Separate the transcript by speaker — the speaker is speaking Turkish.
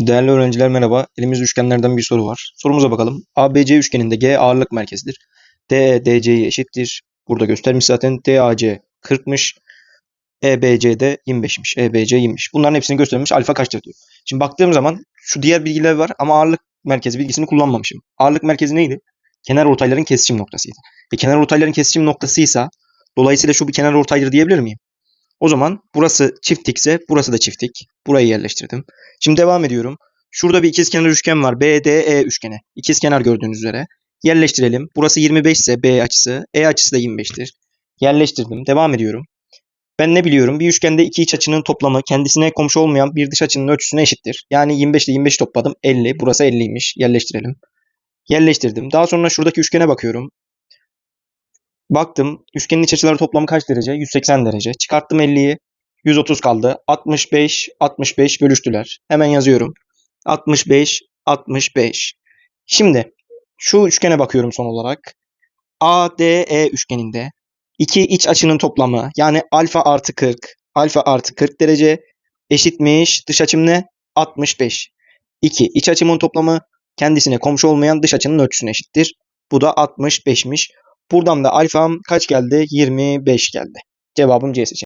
Speaker 1: Değerli öğrenciler merhaba. Elimizde üçgenlerden bir soru var. Sorumuza bakalım. ABC üçgeninde G ağırlık merkezidir. DE DC'ye eşittir. Burada göstermiş zaten. DAC 40'mış. EBC de 25'miş. EBC 20'miş. Bunların hepsini göstermiş. Alfa kaçtır diyor. Şimdi baktığım zaman şu diğer bilgiler var ama ağırlık merkezi bilgisini kullanmamışım. Ağırlık merkezi neydi? Kenar ortayların kesişim noktasıydı. E kenar ortayların kesişim noktasıysa dolayısıyla şu bir kenar ortaydır diyebilir miyim? O zaman burası çiftlikse burası da çiftlik. Burayı yerleştirdim. Şimdi devam ediyorum. Şurada bir ikizkenar üçgen var. BDE üçgeni. İkizkenar gördüğünüz üzere. Yerleştirelim. Burası 25 ise B açısı. E açısı da 25'tir. Yerleştirdim. Devam ediyorum. Ben ne biliyorum? Bir üçgende iki iç açının toplamı kendisine komşu olmayan bir dış açının ölçüsüne eşittir. Yani 25 ile 25 topladım. 50. Burası 50'ymiş. Yerleştirelim. Yerleştirdim. Daha sonra şuradaki üçgene bakıyorum. Baktım. Üçgenin iç açıları toplamı kaç derece? 180 derece. Çıkarttım 50'yi. 130 kaldı. 65, 65 bölüştüler. Hemen yazıyorum. 65, 65. Şimdi şu üçgene bakıyorum son olarak. ADE üçgeninde iki iç açının toplamı yani alfa artı 40, alfa artı 40 derece eşitmiş. Dış açım ne? 65. 2 iç açımın toplamı kendisine komşu olmayan dış açının ölçüsüne eşittir. Bu da 65'miş. Buradan da alfam kaç geldi? 25 geldi. Cevabım C seçeneği.